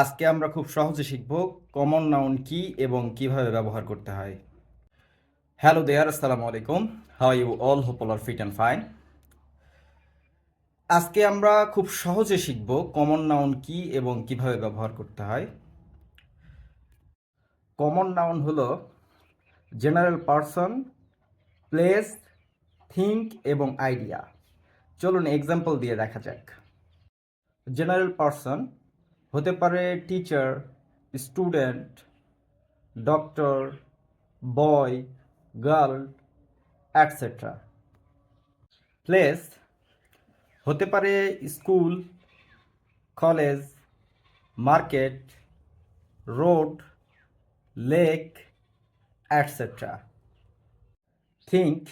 আজকে আমরা খুব সহজে শিখব কমন নাউন কি এবং কীভাবে ব্যবহার করতে হয়। হ্যালো দেয়ার আসসালামু আলাইকুম। How you all hope are fit and fine আজকে আমরা খুব সহজে শিখব কমন নাউন কি এবং কীভাবে ব্যবহার করতে হয়। কমন নাউন হলো জেনারেল পারসন প্লেস থিঙ্ক এবং আইডিয়া চলুন এক্সাম্পল দিয়ে দেখা যাক। জেনারেল পারসন হতে পারে teacher student doctor boy girl etcetera place হতে পারে school college market road lake etcetera thing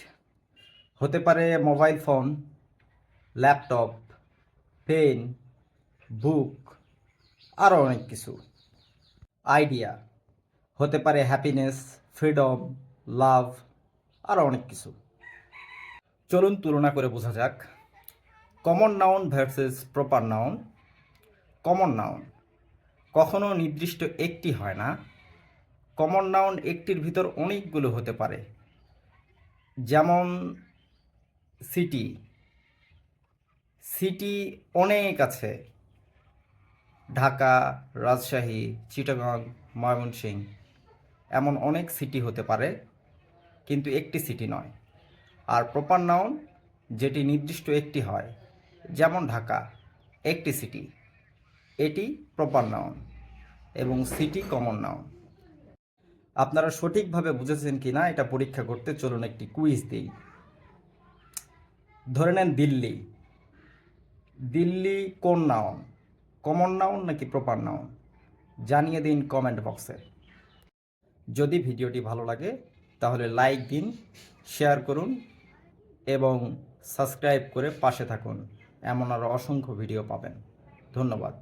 হতে পারে mobile phone laptop pen book আরও অনেক কিছু। আইডিয়া, হতে পারে হ্যাপিনেস ফ্রিডম লাভ আরও অনেক কিছু। চলুন তুলনা করে বোঝা যাক। Common noun versus proper noun common noun কখনো নির্দিষ্ট একটি হয় না। কমন নাউন একটির ভিতর অনেকগুলো হতে পারে। যেমন সিটি সিটি অনেক আছে। ঢাকা, রাজশাহী, চিটাগাং, ময়মনসিংহ এমন অনেক সিটি হতে পারে, কিন্তু একটি সিটি নয়। আর প্রপার নাউন যেটি নির্দিষ্ট একটি হয়, যেমন ঢাকা, একটি সিটি এটি প্রপার নাউন এবং সিটি কমন নাউন আপনারা সঠিকভাবে বুঝেছেন কি না এটা পরীক্ষা করতে চলুন একটি কুইজ দিই। ধরে নেন দিল্লি। দিল্লি কোন নাউন কমন নাউন নাকি প্রপার নাউন জানিয়ে দিন কমেন্ট বক্সে যদি ভিডিওটি ভালো লাগে, তাহলে লাইক দিন শেয়ার করুন এবং সাবস্ক্রাইব করে পাশে থাকুন। এমন আরও অসংখ্য ভিডিও পাবেন। ধন্যবাদ।